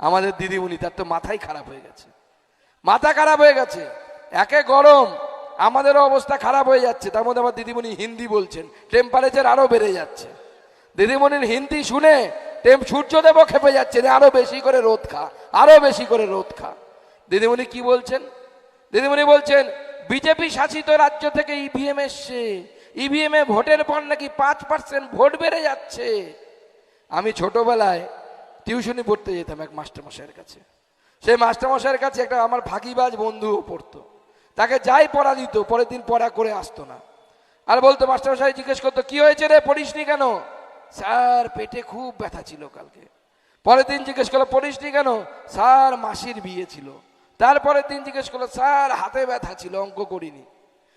আমাদের দিদিমণি, তার তো মাথাই খারাপ হয়ে গেছে। মাথা খারাপ হয়ে গেছে। একে গরম, আমাদেরও অবস্থা খারাপ হয়ে যাচ্ছে। তার মধ্যে আমার দিদিমণি হিন্দি বলছেন টেম্পারেচার আরও বেড়ে যাচ্ছে। দিদিমণির হিন্দি শুনে টেম সূর্যদেবও খেপে যাচ্ছে যে আরও বেশি করে রোদ খা, আরও বেশি করে রোদ খা। দিদিমণি কি বলছেন? দিদিমণি বলছেন, বিজেপি শাসিত রাজ্য থেকে ইভিএম এসছে। ইভিএম এ ভোটের পর নাকি পাঁচ পার্সেন্ট ভোট বেড়ে যাচ্ছে। আমি ছোটবেলায় টিউশনি পড়তে যেতাম এক মাস্টারমশাইয়ের কাছে। সেই মাস্টারমশাইয়ের কাছে একটা আমার ফাঁকিবাজ বন্ধুও পড়তো। তাকে যাই পড়া দিত, পরের দিন পড়া করে আসতো না। আর বলতো, মাস্টারমশাই, জিজ্ঞেস করতো, কি হয়েছে রে, পড়িসনি কেন? স্যার, পেটে খুব ব্যথা ছিল কালকে। পরের দিন জিজ্ঞেস করল, পড়িসনি কেন? স্যার, মাসির বিয়ে ছিল। তারপরের দিন জিজ্ঞেস করল, স্যার, হাতে ব্যথা ছিল, অঙ্ক করিনি।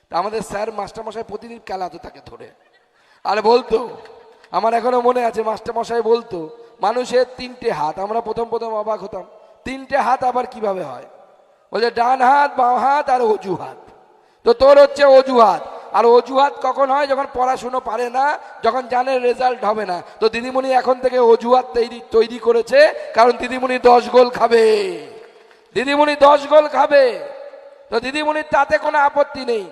তা আমাদের স্যার মাস্টারমশাই প্রতিদিন কেলাতো তাকে ধরে। আর বলতো, আমার এখনও মনে আছে, মাস্টারমশাই বলতো মানুষের তিনটে হাত, আমরা প্রথম প্রথম অবাক হতাম। তিনটে হাত আবার কীভাবে হয়? বলছে ডান হাত, বাম হাত আর অজুহাত। তো তোর হচ্ছে অজুহাত। আর অজুহাত কখন হয়? যখন পড়াশুনো পারে না, যখন জানে রেজাল্ট হবে না। তো দিদিমণি এখন থেকে অজুহাত তৈরি তৈরি করেছে, কারণ দিদিমণি দশ গোল খাবে। দিদিমণি দশ গোল খাবে। তো দিদিমণির তাতে কোনো আপত্তি নেই।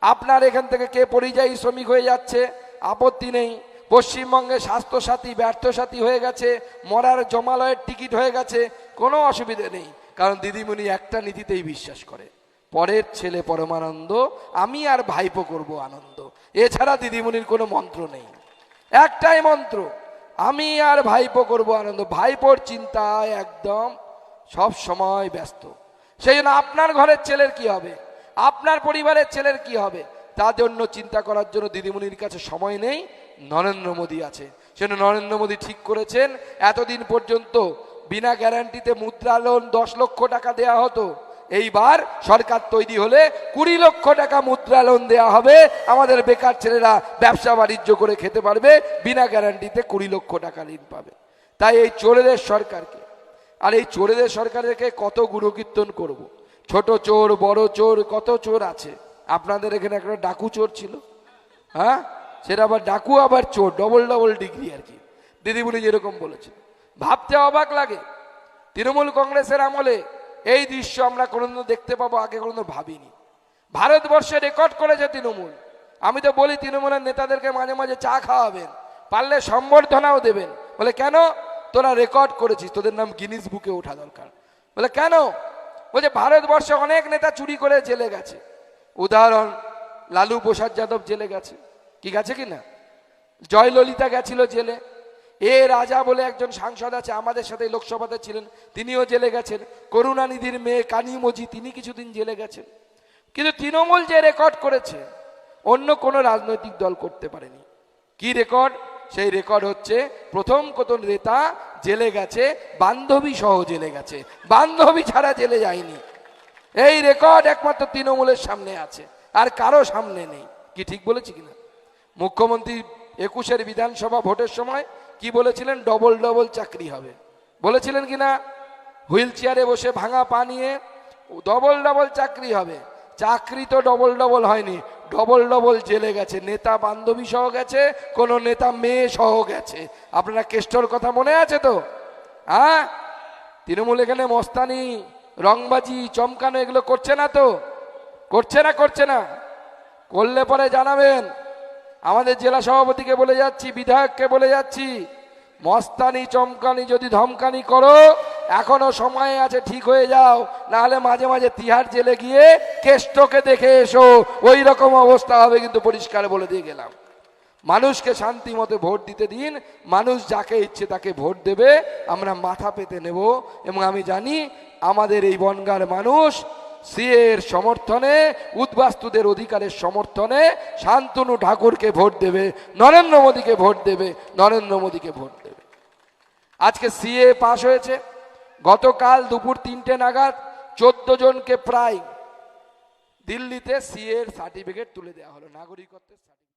আপনার এখান থেকে কে পরিযায়ী শ্রমিক হয়ে যাচ্ছে? আপত্তি নেই। পশ্চিমবঙ্গে স্বাস্থ্যসাথী, ব্যর্থসাথী হয়ে গেছে, মরার জমালয়ের টিকিট হয়ে গেছে, কোনো অসুবিধে নেই। কারণ দিদিমণি একটা নীতিতেই বিশ্বাস করে, পরের ছেলে পরমানন্দ, আমি আর ভাইপো করব আনন্দ। এছাড়া দিদিমণির কোনো মন্ত্র নেই। একটাই মন্ত্র, আমি আর ভাইপো করব আনন্দ। ভাইপোর চিন্তায় একদম সব সময় ব্যস্ত। সেই জন্য আপনার ঘরের ছেলের কি হবে? আপনার পরিবারের ছেলের কি হবে? তার জন্য চিন্তা করার জন্য দিদিমণির কাছে সময় নেই, নরেন্দ্র মোদী আছে। সেজন্য নরেন্দ্র মোদী ঠিক করেছেন, এতদিন পর্যন্ত বিনা গ্যারান্টিতে মুদ্রা লোন দশ লক্ষ টাকা দেয়া হতো। এইবার সরকার তৈরি হলে কুড়ি লক্ষ টাকা মুদ্রা লোন দেওয়া হবে। আমাদের বেকার ছেলেরা ব্যবসা বাণিজ্য করে খেতে পারবে, বিনা গ্যারান্টিতে কুড়ি লক্ষ টাকা ঋণ পাবে। তাই এই চোরেদের সরকারকে, আর এই চোরেদের সরকারকে কত গুণকীর্তন করব। ছোট চোর, বড় চোর, কত চোর আছে? আপনাদের এখানে একটা ডাকু চোর ছিল হ্যাঁ? সেটা আবার ডাকু, আবার চোর ডবল ডবল ডিগ্রি আর কি। দিদিমণি যেরকম বলেছে। ভাবতে অবাক লাগে, তৃণমূল কংগ্রেসের আমলে এই দৃশ্য আমরা কোনোদিনও দেখতে পাবো, আগে কোনোদিনও ভাবিনি। ভারতবর্ষে রেকর্ড করেছে তৃণমূল। আমি তো বলি, তৃণমূলের নেতাদেরকে মাঝে মাঝে চা খাওয়াবেন, পারলে সম্বর্ধনাও দেবেন। বলে, কেন? তোরা রেকর্ড করেছিস, তোদের নাম গিনিস বুকে ওঠা দরকার। বলে, কেন? বলছে, ভারতবর্ষে অনেক নেতা চুরি করে জেলে গেছে। উদাহরণ, লালু প্রসাদ যাদব জেলে গেছে। কি গেছে কি না? জয়ললিতা গেছিল জেলে। এ রাজা বলে একজন সাংসদ আছে, আমাদের সাথে লোকসভাতে ছিলেন, তিনিও জেলে গেছেন। করুণানিধির মেয়ে কানিমজি, তিনি কিছুদিন জেলে গেছেন। কিন্তু তৃণমূল যে রেকর্ড করেছে, অন্য কোনো রাজনৈতিক দল করতে পারেনি। কি রেকর্ড? সেই রেকর্ড হচ্ছে, প্রথম কত নেতা জেলে গেছে, বান্ধবী সহ জেলে গেছে। বান্ধবী ছাড়া জেলে যায়নি। এই রেকর্ড একমাত্র তৃণমূলের সামনে আছে, আর কারও সামনে নেই। কি ঠিক বলেছি কিনা? মুখ্যমন্ত্রী একুশের বিধানসভা ভোটের সময় কি বলেছিলেন? ডবল ডবল চাকরি হবে। বলেছিলেন কিনা? হুইল চেয়ারে বসে ভাঙা পা নিয়ে ডবল ডবল চাকরি হবে। চাকরি তো ডবল ডবল হয়নি ডবল ডবল জেলে গেছে। নেতা বান্ধবী সহ গেছে, কোনো নেতা মেয়ে সহ গেছে। আপনারা কেষ্টর কথা মনে আছে তো? হ্যাঁ? তৃণমূল এখানে মস্তানি রংবাজি, চমকানো এগুলো করছে না তো? করছে না করছে না। করলে পরে জানাবেন, আমাদের জেলা সভাপতিকে বলে যাচ্ছি, বিধায়ককে বলে যাচ্ছি, মস্তানি, চমকানি যদি ধমকানি করো, এখনও সময় আছে, ঠিক হয়ে যাও, নাহলে মাঝে মাঝে তিহার জেলে গিয়ে কেষ্টকে দেখে এসো। ওই রকম অবস্থা হবে কিন্তু পরিষ্কার বলে দিয়ে গেলাম। মানুষকে শান্তি মতো ভোট দিতে দিন, মানুষ যাকে ইচ্ছে তাকে ভোট দেবে, আমরা মাথা পেতে নেব। এবং আমি জানি আমাদের এই বনগার মানুষ সিএর সমর্থনে, উদ্বাস্তুদের অধিকারের সমর্থনে শান্তনু ঠাকুরকে ভোট দেবে, নরেন্দ্র মোদীকে ভোট দেবে, নরেন্দ্র মোদীকে ভোট দেবে। আজকে সিএ পাশ হয়েছে। গতকাল দুপুর তিনটে নাগাদ চোদ্দ জনকে প্রায় দিল্লিতে সিএর সার্টিফিকেট তুলে দেওয়া হলো, নাগরিকত্বের